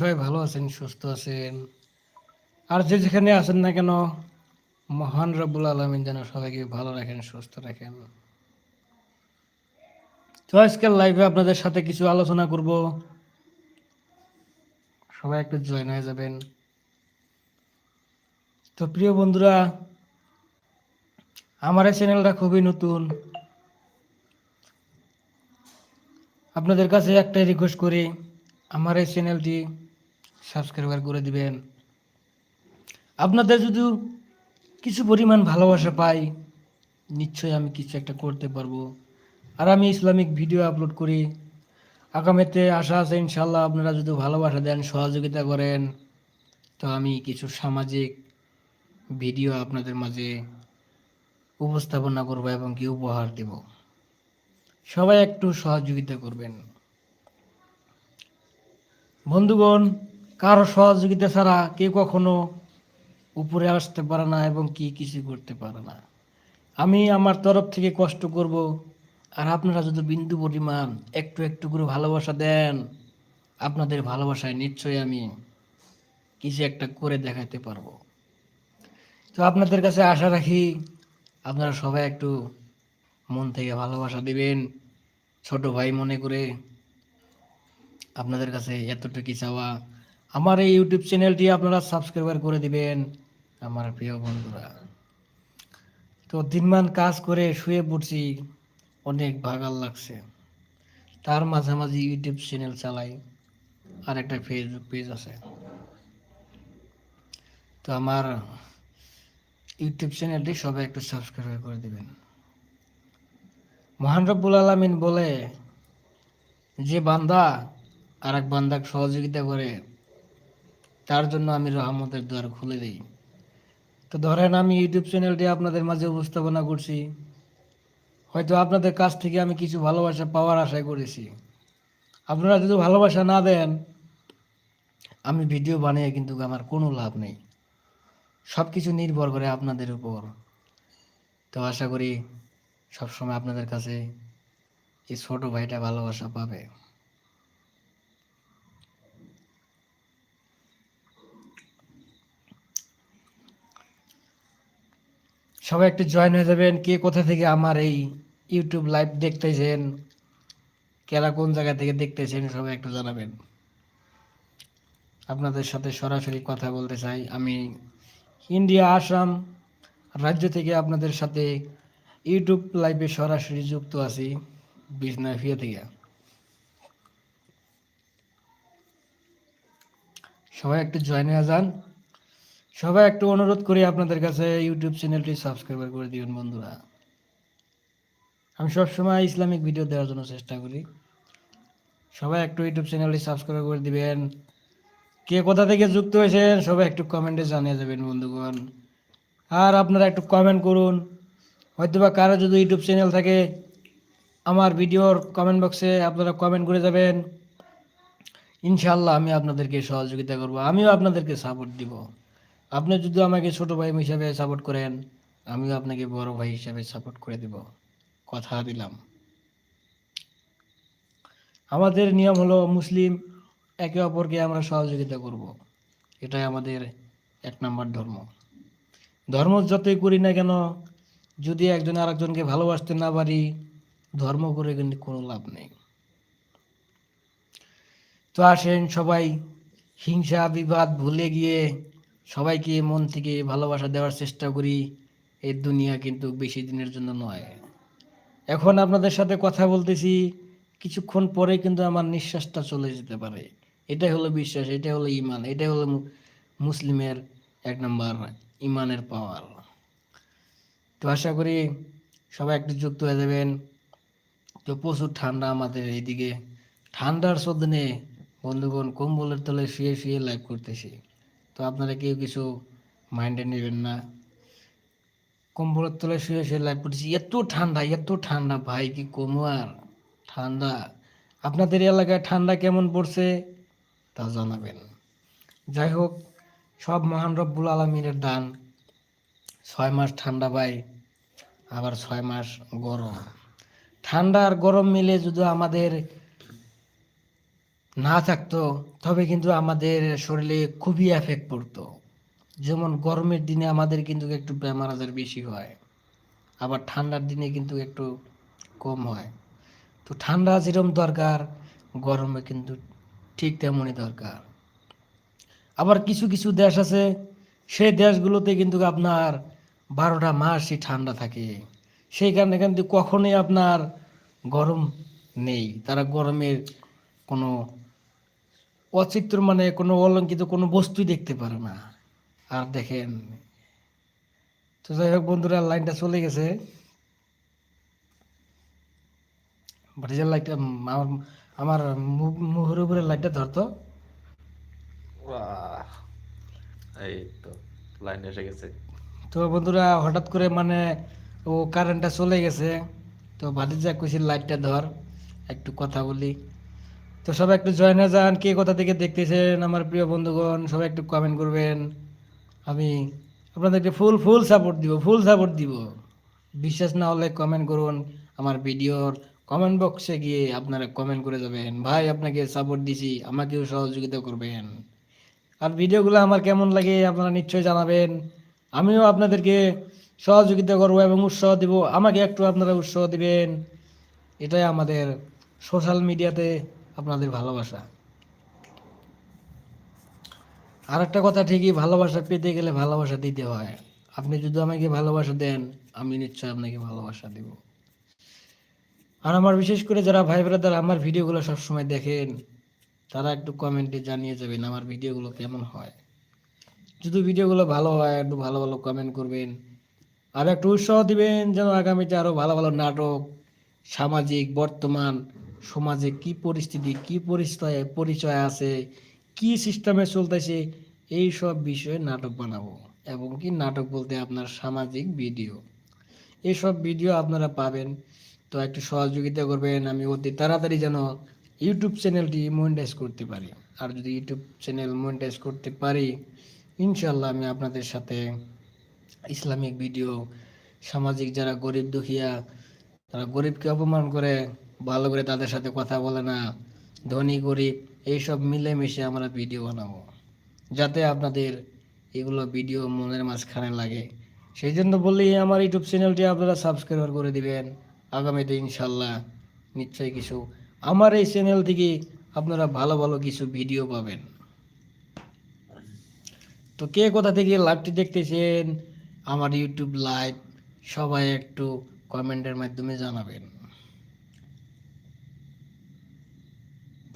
সবাই ভালো আছেন, সুস্থ আছেন? আর যে যেখানে আছেন না কেন, মহান রব্বুল আলমিন যেন সবাইকে ভালো রাখেন, সুস্থ রাখেন। তো আজকের লাইভে আপনাদের সাথে কিছু আলোচনা করব। সবাই একটু জয়েন হয়ে যাবেন। তো প্রিয় বন্ধুরা, আমার এই চ্যানেলটা খুবই নতুন। আপনাদের কাছে একটাই রিকোয়েস্ট করি, আমার এই চ্যানেলটি সাবস্ক্রাইবার করে দিবেন। আপনাদের যদি কিছু পরিমাণ ভালোবাসা পাই, নিশ্চয়ই আমি কিছু একটা করতে পারব। আর আমি ইসলামিক ভিডিও আপলোড করি। আগামীতে আশা আছে ইনশাল্লাহ আপনারা যদি ভালোবাসা দেন, সহযোগিতা করেন, তো আমি কিছু সামাজিক ভিডিও আপনাদের মাঝে উপস্থাপনা করব এবং কি উপহার দেব। সবাই একটু সহযোগিতা করবেন। বন্ধুগণ কারও সহযোগিতা ছাড়া কেউ কখনো উপরে আসতে পারে না এবং কি কিছু করতে পারে না। আমি আমার তরফ থেকে কষ্ট করব, আর আপনারা যদি বিন্দু পরিমাণ একটু একটু করে ভালোবাসা দেন, আপনাদের ভালোবাসায় নিশ্চয়ই আমি কিছু একটা করে দেখাতে পারব। তো আপনাদের কাছে আশা রাখি আপনারা সবাই একটু মন থেকে ভালোবাসা দিবেন। ছোট ভাই মনে করে আপনাদের কাছে এতটুকু চাওয়া। আমার এই ইউটিউব চ্যানেলটি আপনারা সাবস্ক্রাইবার করে দিবেন, আমার প্রিয় বন্ধুরা। তো দিনমান কাজ করে শুয়ে পড়ছি, অনেক ভাগাল লাগছে। তার মাঝামাঝি ইউটিউব চ্যানেল চালাই, আর একটা ফেসবুক পেজ আছে। তো আমার ইউটিউব চ্যানেলটি সবাই একটু সাবস্ক্রাইব করে দিবেন। মহান রব্বুল আলমিন বলে, যে বান্দা আর এক বান্দাকে সহযোগিতা করে তার জন্য আমি রহমতের দ্বার খুলে দিই। তো ধরেন আমি ইউটিউব চ্যানেলটি আপনাদের মাঝে উপস্থাপনা করছি। হয়তো আপনাদের কাছ থেকে আমি কিছু ভালোবাসা পাওয়ার আশা করেছি। আপনারা যদি ভালোবাসা না দেন, আমি ভিডিও বানিয়ে কিন্তু আমার কোনো লাভ নেই। সব কিছু নির্ভর করে আপনাদের উপর। তো আশা করি সবসময় আপনাদের কাছে এই ছোট ভাইটা ভালোবাসা পাবে। সবাই একটু জয়েন হয়ে যাবেন। কে কোথা থেকে আমার এই ইউটিউব লাইভ দেখতেছেন? কেরা কোন জায়গা থেকে দেখতেছেন? সবাই একটু জানাবেন। আপনাদের সাথে সরাসরি কথা বলতে চাই। আমি ইন্ডিয়া আসাম রাজ্য থেকে আপনাদের সাথে ইউটিউব লাইভে সরাসরি যুক্ত আছি বিজনা ফিয়া থেকে। সবাই একটু জয়েন হয়ে যান। সবাই একটু অনুরোধ করি আপনাদের কাছে ইউটিউব চ্যানেলটি সাবস্ক্রাইব করে দিবেন, বন্ধুরা। আমি সবসময় ইসলামিক ভিডিও দেওয়ার জন্য চেষ্টা করি। সবাই একটু ইউটিউব চ্যানেলটি সাবস্ক্রাইব করে দিবেন। কে কোথা থেকে যুক্ত হয়েছেন, সবাই একটু কমেন্টে জানিয়ে যাবেন বন্ধুগণ। আর আপনারা একটু কমেন্ট করুন। হয়তো বা কারও যদি ইউটিউব চ্যানেল থাকে, আমার ভিডিওর কমেন্ট বক্সে আপনারা কমেন্ট করে যাবেন। ইনশাল্লাহ আমি আপনাদেরকে সহযোগিতা করব, আমিও আপনাদেরকে সাপোর্ট দিব। আপনি যদি আমাকে ছোট ভাই হিসাবে সাপোর্ট করেন, আমিও আপনাকে বড় ভাই হিসাবে সাপোর্ট করে দিব। কথা দিলাম। আমাদের নিয়ম হলো মুসলিম একে অপরকে আমরা সহযোগিতা করব। এটাই আমাদের এক নম্বর ধর্ম। ধর্ম যতই করি না কেন, যদি একজন আরেকজনকে ভালোবাসতে না পারি, ধর্ম করে কিন্তু কোনো লাভ নেই। তো আসেন সবাই, হিংসা, বিবাদ ভুলে গিয়ে সবাইকে মন থেকে ভালোবাসা দেওয়ার চেষ্টা করি। এই দুনিয়া কিন্তু বেশি দিনের জন্য নয়। এখন আপনাদের সাথে কথা বলতেছি, কিছুক্ষণ পরে কিন্তু আমার নিঃশ্বাসটা চলে যেতে পারে। এটাই হলো বিশ্বাস, এটাই হলো ইমান এটাই হলো মুসলিমের এক নম্বর ইমানের পাওয়ার। তো আশা করি সবাই একটু যুক্ত হয়ে যাবেন। তো প্রচুর ঠান্ডা আমাদের এইদিকে। ঠান্ডার সদনে বন্ধুগণ কম্বলের তলে শুয়ে শুয়ে লাইভ করতেছি। তো আপনারা কেউ কিছু মাইন্ডে নেবেন না। কম্বলের তলে শুয়ে শুয়ে লাইভ করতেছি এত ঠান্ডা এত ঠান্ডা, ভাই, কি কমো আর? ঠান্ডা। আপনাদের এলাকায় ঠান্ডা কেমন পড়ছে তা জানাবেন। যাই হোক, সব মহান রব্বুল আলমিনের দান। ছয় মাস ঠান্ডা পাই আবার ছয় মাস গরম। ঠান্ডা আর গরম মিলে যদি আমাদের না থাকতো, তবে কিন্তু আমাদের শরীরে খুবই এফেক্ট পড়তো। যেমন গরমের দিনে আমাদের কিন্তু একটু বেমার আজার বেশি হয়, আবার ঠান্ডার দিনে কিন্তু একটু কম হয়। তো ঠান্ডা যেরকম দরকার, গরমে কিন্তু ঠিক তেমনই দরকার। আবার কিছু কিছু দেশ আছে, সেই দেশগুলোতে কিন্তু আপনার বারোটা মাসই ঠান্ডা থাকে। সেই কারণে কিন্তু কখনোই আপনার গরম নেই, তারা গরমের কোনো অচিত্র মানে কোনো অলঙ্কিত কোনো বস্তুই দেখতে পারে না। আর দেখেন তো যাই হোক বন্ধুরা লাইনটা চলে গেছে। ভাটিজার লাইটটা আমার আমার মুখের উপরে লাইটটা ধরতো বাহ! এই তো লাইন এসে গেছে। তো বন্ধুরা হঠাৎ করে মানে ও কারেন্টটা চলে গেছে। তো ভাতিজা কইছি লাইটটা ধর একটু কথা বলি। তো সবাই একটু জয়েনে যান, কে কোথা থেকে দেখতেছেন আমার প্রিয় বন্ধুগণ, সবাই একটু কমেন্ট করবেন। আমি আপনাদেরকে ফুল ফুল সাপোর্ট দিব ফুল সাপোর্ট দিব। বিশ্বাস না হলে কমেন্ট করুন আমার ভিডিওর কমেন্ট বক্সে গিয়ে আপনারা কমেন্ট করে যাবেন। ভাই, আপনাকে সাপোর্ট দিছি, আমাকেও সহযোগিতা করবেন। আর ভিডিওগুলো আমার কেমন লাগে আপনারা নিশ্চয়ই জানাবেন। আমিও আপনাদেরকে সহযোগিতা করব এবং উৎসাহ দিব। আমাকে একটু আপনারা উৎসাহ দিবেন। এটাই আমাদের সোশ্যাল মিডিয়াতে আপনাদের ভালোবাসা। আর একটা কথা ঠিকই, ভালোবাসা পেতে গেলে ভালোবাসা দিতে হয়। আপনি যদি আমাকে ভালোবাসা দেন, আমি নিশ্চয় আপনাকে ভালোবাসা দিব। আর আমার বিশেষ করে যারা ভাই ব্রাদার, আমার ভিডিওগুলো সবসময় দেখেন, তারা একটু কমেন্টে জানিয়ে যাবেন আমার ভিডিওগুলো কেমন হয়। যদি ভিডিওগুলো ভালো হয়, একটু ভালো ভালো কমেন্ট করবেন। আর একটু উৎসাহ দিবেন, যেন আগামীতে আরও ভালো ভালো নাটক, সামাজিক, বর্তমান সমাজে কি পরিস্থিতি, কি পরিচয় পরিচয় আছে, কি সিস্টেমে চলতেছে, এই সব বিষয়ে নাটক বানাবো এবং কি নাটক বলতে আপনার সামাজিক ভিডিও এইসব ভিডিও আপনারা পাবেন। তো একটু সহযোগিতা করবেন, আমি অতি তাড়াতাড়ি যেন ইউটিউব চ্যানেলটি মনিটাইজ করতে পারি। আর যদি ইউটিউব চ্যানেল মনিটাইজ করতে পারি ইনশাল্লাহ আমি আপনাদের সাথে ইসলামিক ভিডিও সামাজিক যারা গরিব দুখিয়া, তারা গরিবকে অপমান করে ভালো করে তাদের সাথে কথা বলে না, ধনী গরিব, এইসব মিলেমিশে আমরা ভিডিও বানাবো। যাতে আপনাদের এগুলো ভিডিও মনের মাঝখানে লাগে। সেই জন্য বললি আমার ইউটিউব চ্যানেলটি আপনারা সাবস্ক্রাইব করে দিবেন। আগামীতে ইনশাল্লাহ নিশ্চয়ই কিছু আমার এই চ্যানেল থেকে আপনারা ভালো ভালো কিছু ভিডিও পাবেন। তো কে কোথা থেকে লাইভটি দেখতেছেন, আমার ইউটিউব লাইভ সবাই একটু কমেন্টের মাধ্যমে জানাবেন।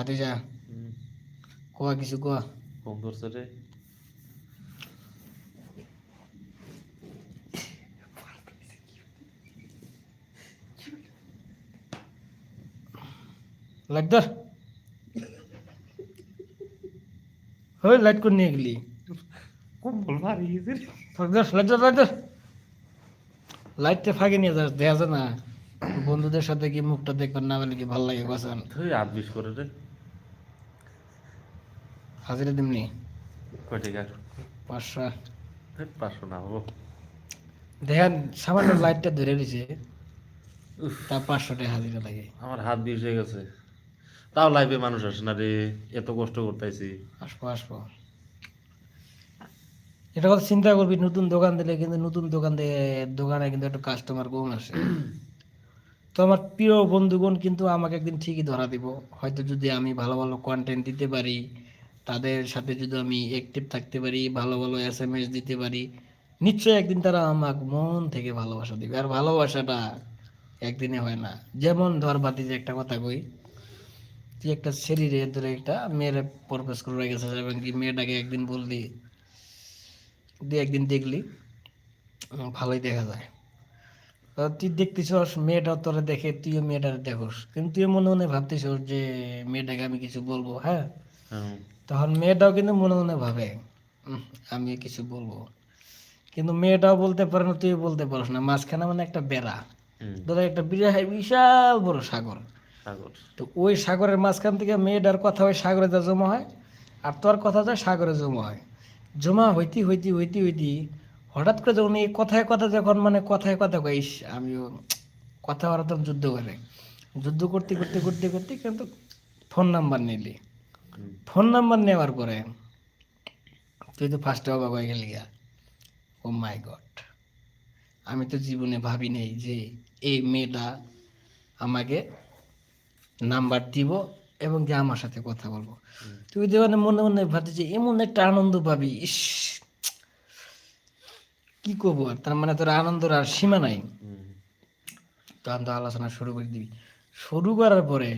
ভাতিজা কোয়া কিছু কোয়া করছে রে লাইট ধর হই লাইট করে নিয়ে গেলি? মারি গেছে লাইট ধর লাইট ধর লাইট ধর লাইটটা ফাঁকে নিয়ে যাস দেখা যায় না বন্ধুদের সাথে কি মুখটা দেখবার না পেলে কি ভালো লাগে বাসান তুই হাত বিষ করে রে হাজিরা দিমনি কয় টাকা পাঁচশো। পাঁচশো না হব দেখেন সামান্য লাইটটা ধরে পাঁচশো টাকা হাজিরা লাগে। আমার হাত বিষ হয়ে গেছে। তাও লাইভে মানুষ আসে না রে এত কষ্ট করতেছি। আসব আসব। এটা কথা চিন্তা করবি নতুন দোকান দিলে কিন্তু নতুন দোকান দিয়ে দোকানে কিন্তু একটা কাস্টমার কম আসে। তো আমার প্রিয় বন্ধুগণ কিন্তু আমাকে একদিন ঠিকই ধরা দিব। হয়তো যদি আমি ভালো ভালো কন্টেন্ট দিতে পারি তাদের সাথে যদি আমি অ্যাক্টিভ থাকতে পারি ভালো ভালো এস এম এস দিতে পারি নিশ্চয়ই একদিন তারা আমাকে মন থেকে ভালোবাসা দিবে। আর ভালোবাসাটা একদিনে হয় না। যেমন ধর বাতি যে একটা কথা কই তুই একটা শরীরে ধরে একটা মেয়ের প্রপোজ করে গেছে এবং কি মেয়েটাকে একদিন বললি তুই একদিন দেখলি ভালোই দেখা যায়। তুই দেখতেছস মেয়েটা তোরা দেখে তুইও মেয়েটার দেখোস। কিন্তু তুই মনে মনে ভাবতেছস যে মেয়েটাকে আমি কিছু বলব হ্যাঁ? হ্যাঁ, তখন মেয়েটাও কিন্তু মনে মনে ভাবে "উম, আমি কিছু বলব। কিন্তু মেয়েটাও বলতে পারে না তুই বলতে পারস না। মাঝখানে মানে একটা বেড়া। ধরো একটা বিরাট বিশাল বড় সাগর। সাগর। তো ওই সাগরের মাঝখান থেকে মেয়েটার কথা ওই সাগরে যা জমা হয় আর তোর কথা যা সাগরে জমা হয়। জমা হইতে হইতে হইতে হইতে হঠাৎ করে যখন এই কথায় কথা যখন মানে কথায় কথা কইস আমিও কথা বলা তো যুদ্ধ করে যুদ্ধ করতে করতে করতে করতে কিন্তু ফোন নাম্বার নিলি। ফোন নাম্বার নেওয়ার পরে তুই তো ফার্স্টে অবাক হয়ে গেলি ও মাই গড আমি তো জীবনে ভাবি নেই যে এই মেয়েটা আমাকে নাম্বার দিব এবং যে আমার সাথে কথা বলব। তুই যে মানে মনে মনে ভাবছি যে এমন একটা আনন্দ পাবি। ইস কি করব আর? তার মানে তোর আনন্দর আর সীমা নাই। তখন তো আলোচনা শুরু করে দিবি। শুরু করার পরে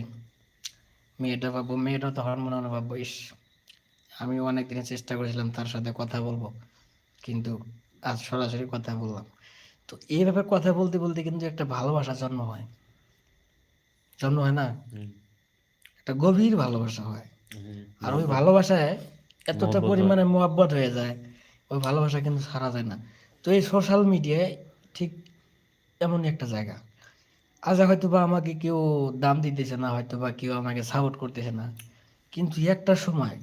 মেয়েটা ভাববো মেয়েটা তখন মনে মনে ভাববো ইস। আমি অনেক দিনে চেষ্টা করেছিলাম তার সাথে কথা বলব কিন্তু আজ সরাসরি কথা বললাম। তো এইভাবে কথা বলতে বলতে কিন্তু একটা ভালোবাসা জন্ম হয়। জন্ম হয় না? একটা গভীর ভালোবাসা হয়। আর ওই ভালোবাসায় এতটা পরিমাণে মোহাব্বত হয়ে যায় ওই ভালোবাসা কিন্তু সারা যায় না। তো এই সোশ্যাল মিডিয়ায় ঠিক এমনই একটা জায়গা। আজ হয়তো বা আমাকে কেউ দাম দিতেছে না হয়তো বা কেউ আমাকে সাপোর্ট করতেছে না। কিন্তু একটা সময়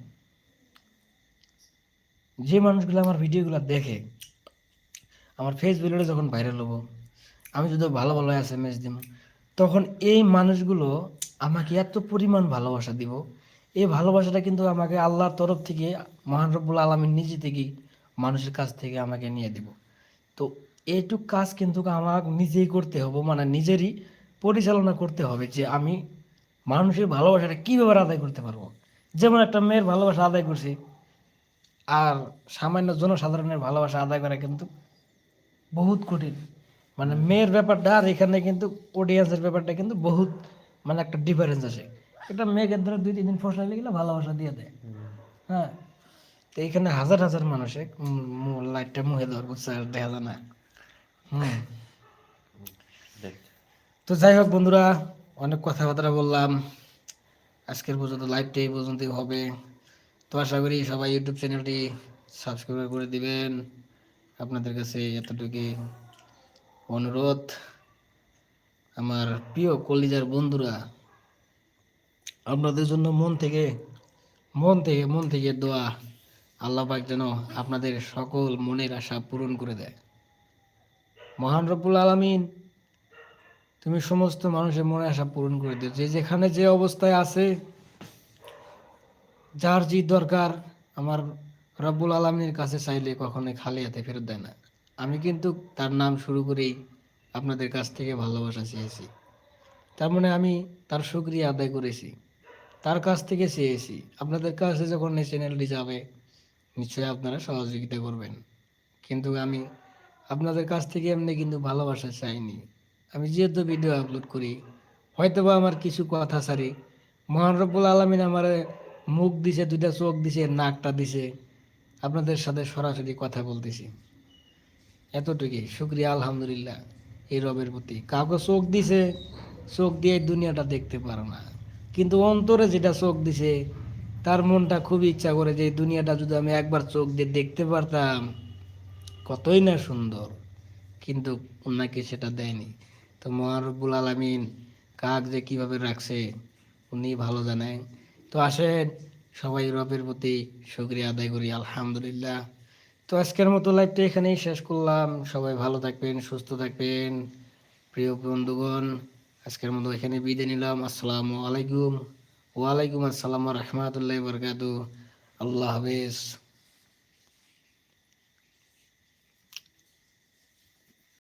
যে মানুষগুলো আমার ভিডিওগুলো দেখে, আমার ফেসবুকে যখন ভাইরাল হব, আমি যদি ভালো ভালো এস এম এস দিব তখন এই মানুষগুলো আমাকে এত পরিমাণ ভালোবাসা দিব। এই ভালোবাসাটা কিন্তু আমাকে আল্লাহর তরফ থেকে, মহান রব্বুল আলমীর নিজে থেকেই মানুষের কাছ থেকে আমাকে নিয়ে দিব। তো এইটুক কাজ কিন্তু আমার নিজেই করতে হবে মানে নিজেরই পরিচালনা করতে হবে যে আমি মানুষের ভালোবাসাটা কীভাবে আদায় করতে পারব। যেমন একটা মেয়ের ভালোবাসা আদায় করছি, আর সামান্য জনসাধারণের ভালোবাসা আদায় করা কিন্তু বহুত কঠিন। মানে মেয়ের ব্যাপারটা আর এখানে কিন্তু অডিয়েন্সের ব্যাপারটা কিন্তু বহুত মানে একটা ডিফারেন্স আছে একটা মেয়েকে ধরে দুই, তিন দিন ফসলাইলে গেলে ভালোবাসা দিয়ে দেয়। হ্যাঁ তো এখানে হাজার হাজার মানুষের লাইটটা মুহে দেওয়ার বুঝছে দেখা যায় না। হুম। তো যাই হোক বন্ধুরা অনেক কথাবার্তা বললাম। আজকের পর্যন্ত লাইভটা এই পর্যন্তই হবে। তো আশা করি সবাই ইউটিউব চ্যানেলটি সাবস্ক্রাইব করে দিবেন। আপনাদের কাছে এতটুকু অনুরোধ। আমার প্রিয় কলিজার বন্ধুরা আপনাদের জন্য মন থেকে মন থেকে মন থেকে দোয়া আল্লাহ পাক যেন আপনাদের সকল মনের আশা পূরণ করে দেয়। মহান রব্বুল আলামিন, তুমি সমস্ত মানুষের মনে আশা পূরণ করে দিও যে যেখানে যে অবস্থায় আছে, যার যে দরকার, আমার রব্বুল আলমীর কাছে চাইলে কখনোই খালি হাতে ফেরত দেয় না। আমি কিন্তু তার নাম শুরু করেই আপনাদের কাছ থেকে ভালোবাসা চেয়েছি। তার মানে আমি তার শুক্রিয়া আদায় করেছি। তার কাছ থেকে চেয়েছি। আপনাদের কাছে যখন এই চ্যানেলটি যাবে, নিশ্চয়ই আপনারা সহযোগিতা করবেন। কিন্তু আমি আপনাদের কাছ থেকে এমনি কিন্তু ভালোবাসা চাইনি। আমি যেহেতু ভিডিও আপলোড করি হয়তো বা আমার কিছু কথা সারি। মহান রব্বুল আলমিন আমার মুখ দিছে, দুইটা চোখ দিছে, নাকটা দিছে। আপনাদের সাথে সরাসরি কথা বলতেছি। এতটুকুই। শুক্রিয়া, আলহামদুলিল্লাহ, এই রবের প্রতি। কাউকে চোখ দিছে, চোখ দিয়ে দুনিয়াটা দেখতে পারে না। কিন্তু অন্তরে যেটা চোখ দিছে, তার মনটা খুব ইচ্ছা করে যে দুনিয়াটা যদি আমি একবার চোখ দিয়ে দেখতে পারতাম কতই না সুন্দর, কিন্তু ওনাকে সেটা দেয়নি। তো মহারবুল আলমিন কাক যে কীভাবে রাখছে, উনি ভালো জানেন। তো আসেন, সবাই রবের প্রতি শুক্রিয়া আদায় করি, আলহামদুলিল্লাহ। তো আজকের মতো লাইভটা এখানেই শেষ করলাম। সবাই ভালো থাকবেন, সুস্থ থাকবেন। প্রিয় বন্ধুগণ, আজকের মতো এখানে বিদায় নিলাম। আসসালামু আলাইকুম। ওয়ালাইকুম আসসালাম রহমতুল্লাহ বরকাতু আল্লাহ হাফেজ।